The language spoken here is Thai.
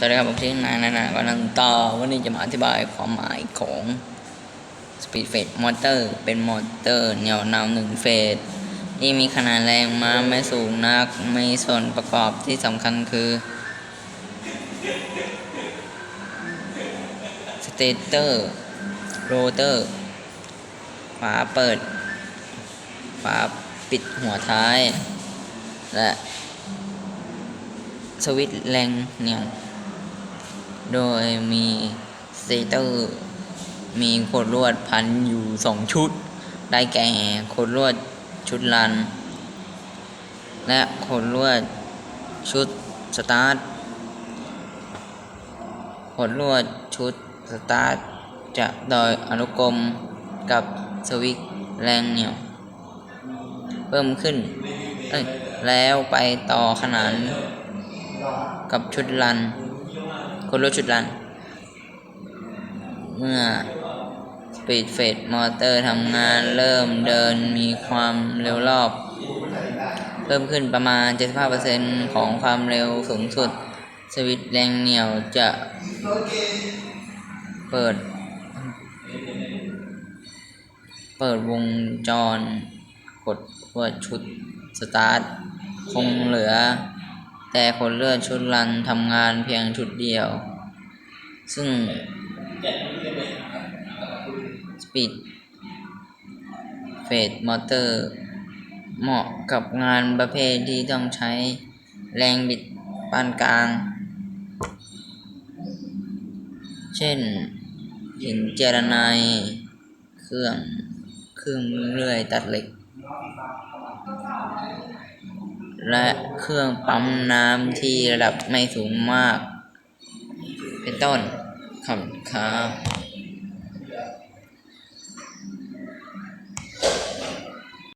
สวัสดีครับผมชื่อนายนานาก็นังต่อวันนี้จะมาอธิบายความหมายของ Speed Phase Motor เป็นมอเตอร์เหนี่ยวนำหนึ่งเฟสที่มีขนาดแรงม้าไม่สูงนักมีส่วนประกอบที่สำคัญคือสเตเตอร์โรเตอร์ฝาเปิดฝาปิดหัวท้าย และสวิตช์แรงเหนี่ยว โดยมีสเตเตอร์มีโคดลวดพันอยู่สองชุด ได้แก่โคดลวดชุดลัน และโคดลวดชุดสตาร์ทโคดลวดชุดสตาร์ทจะโดยอนุกรมกับสวิตช์แรงเหนี่ยว เพิ่มขึ้น แล้วไปต่อขนานกับชุดลัน คนรถชุดลัน เมื่อ Speed Phase Motor ทำงานเริ่มเดินมีความเร็วรอบ เพิ่มขึ้นประมาณ 75%ของความเร็วสูงสุด สวิตช์แรงเหนี่ยวจะเปิด เปิดวงจร กดลวดชุดสตาร์ท คงเหลือ แต่คนเลือดชุดรันทำงานเพียงชุดเดียว ซึ่ง Speed Phase Motor เหมาะกับงานประเภทที่ต้องใช้แรงบิดปานกลาง เช่นหินเจรไนายเครื่องเครื่องมือเลื่อยตัดเหล็ก และเครื่องปั๊มน้ำที่ระดับไม่สูงมาก เป็นต้นขอบคุณครับ